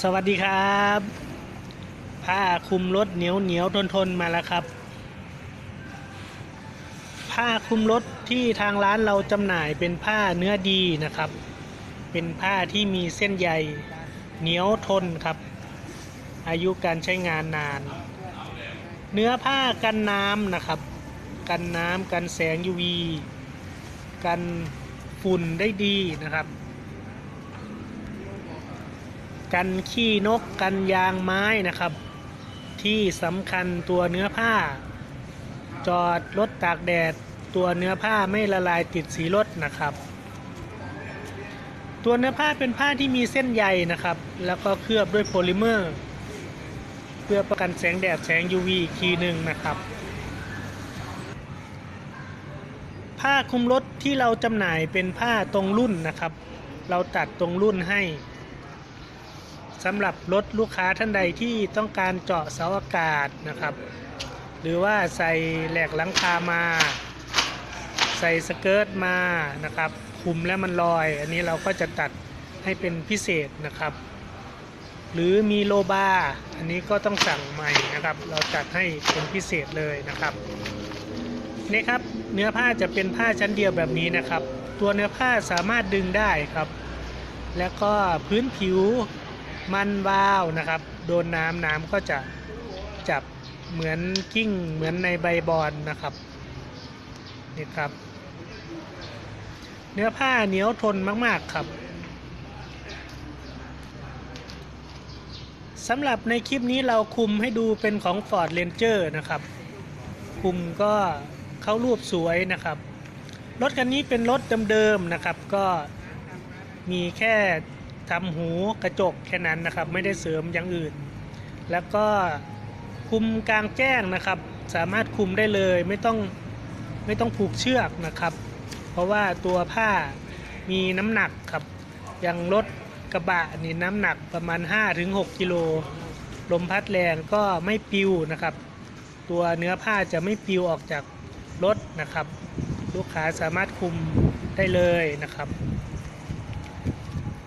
สวัสดีครับ ผ้าคลุมรถเหนียวเหนียวทนทนมาแล้วครับ ผ้าคลุมรถที่ทางร้านเราจำหน่ายเป็นผ้าเนื้อดีนะครับ เป็นผ้าที่มีเส้นใยเหนียวทนครับ อายุการใช้งานนาน เนื้อผ้ากันน้ำนะครับ กันน้ำกันแสง UV กันฝุ่นได้ดีนะครับ กันขี้นกกันยางไม้นะครับ ที่สำคัญตัวเนื้อผ้า จอดรถตากแดด ตัวเนื้อผ้าไม่ละลายติดสีรถนะครับ ตัวเนื้อผ้าเป็นผ้าที่มีเส้นใยนะครับ แล้วก็เคลือบด้วยโพลิเมอร์ เพื่อประกันแสงแดดแสง UV อีกทีหนึ่งนะครับผ้าคลุมรถที่เราจำหน่ายเป็นผ้าตรงรุ่นนะครับ เราตัดตรงรุ่นให้ สำหรับรถลูกค้าท่านใดที่ต้องการเจาะเสาอากาศนะครับ หรือว่าใส่แหลกหลังคามา ใส่สเกิร์ตมานะครับคุมแล้วมันลอย อันนี้เราก็จะตัดให้เป็นพิเศษนะครับ หรือมีโลบาร์อันนี้ก็ต้องสั่งใหม่นะครับ เราจัดให้เป็นพิเศษเลยนะครับนี่ครับเนื้อผ้าจะเป็นผ้าชั้นเดียวแบบนี้นะครับ ตัวเนื้อผ้าสามารถดึงได้ครับ แล้วก็พื้นผิว มันวาวนะครับ โดนน้ำน้ำก็จะจับเหมือนกิ้งเหมือนในใบบอนนะครับนี่ครับ เนื้อผ้าเหนียวทนมากๆครับสำหรับในคลิปนี้เราคุมให้ดูเป็นของ Ford Ranger นะครับ คุมก็เข้ารูปสวยนะครับ รถคันนี้เป็นรถเดิมๆนะครับ ก็มีแค่ ทำหูกระจกแค่นั้นนะครับ ไม่ได้เสริมอย่างอื่น แล้วก็คุมกลางแจ้งนะครับ สามารถคุมได้เลยไม่ต้องไม่ต้องผูกเชือกนะครับ เพราะว่าตัวผ้ามีน้ำหนักครับอย่างรถกระบะนี่น้ำหนักประมาณ 5-6กิโลลมพัดแรงก็ไม่ปิวนะครับ ตัวเนื้อผ้าจะไม่ปิวออกจากรถนะครับ ลูกค้าสามารถคุมได้เลยนะครับ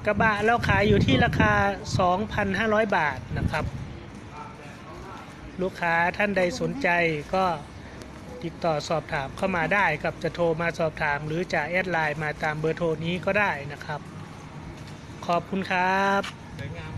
ระบะเราขายอยู่ที่ราคา 2,500 บาทนะครับ ลูกค้าท่านใดสนใจก็ติดต่อสอบถามเข้ามาได้กับจะโทรมาสอบถาม หรือจะแอดไลน์มาตามเบอร์โทรนี้ก็ได้นะครับ ขอบคุณครับสวยงาม